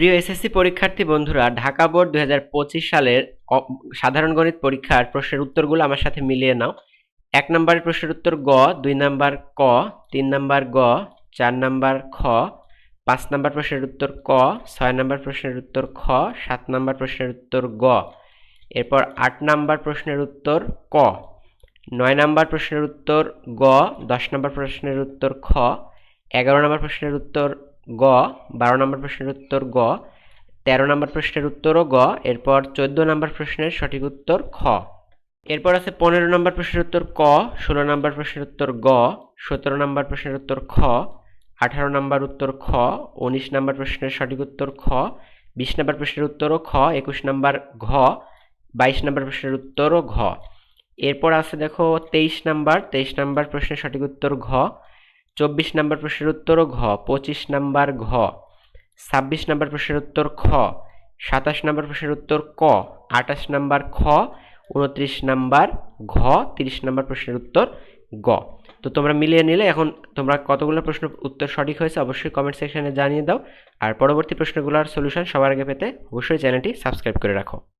প্রিয় এসএসসি পরীক্ষার্থী বন্ধুরা, ঢাকা বোর্ড দু হাজার পঁচিশ সালের সাধারণ গণিত পরীক্ষার প্রশ্নের উত্তরগুলো আমার সাথে মিলিয়ে নাও। এক নম্বরের প্রশ্নের উত্তর গ, দুই নাম্বার ক, তিন নাম্বার গ, চার নাম্বার খ, পাঁচ নাম্বার প্রশ্নের উত্তর ক, ছয় নাম্বার প্রশ্নের উত্তর খ, সাত নাম্বার প্রশ্নের উত্তর গ। এরপর আট নাম্বার প্রশ্নের উত্তর ক, নয় নাম্বার প্রশ্নের উত্তর গ, দশ নাম্বার প্রশ্নের উত্তর খ, এগারো নম্বর প্রশ্নের উত্তর গ বারো নম্বর প্রশ্নের উত্তর গ তেরো নম্বর প্রশ্নের উত্তরও গ এরপর চোদ্দ নম্বর প্রশ্নের সঠিক উত্তর খ এরপর আছে পনেরো নম্বর প্রশ্নের উত্তর ক ষোলো নম্বর প্রশ্নের উত্তর গ সতেরো নম্বর প্রশ্নের উত্তর খ আঠারো নম্বর উত্তর খ উনিশ নম্বর প্রশ্নের সঠিক উত্তর খ বিশ নম্বর প্রশ্নের উত্তরও খ একুশ নম্বর ঘ বাইশ নম্বর প্রশ্নের উত্তরও ঘ এরপর আছে দেখো তেইশ নাম্বার তেইশ নাম্বার প্রশ্নের সঠিক উত্তর ঘ চব্বিশ নম্বর প্রশ্নের উত্তর ঘ, পঁচিশ নাম্বার ঘ, ছাব্বিশ নম্বর প্রশ্নের উত্তর খ, সাতাশ নম্বর প্রশ্নের উত্তর ক, আঠাশ নাম্বার খ, উনত্রিশ নাম্বার ঘ, তিরিশ নম্বর প্রশ্নের উত্তর গ। তো তোমরা মিলিয়ে নিলে, এখন তোমরা কতগুলো প্রশ্ন উত্তর সঠিক হয়েছে অবশ্যই কমেন্ট সেকশনে জানিয়ে দাও। আর পরবর্তী প্রশ্নগুলোর সলিউশন সবার আগে পেতে অবশ্যই চ্যানেলটি সাবস্ক্রাইব করে রাখো।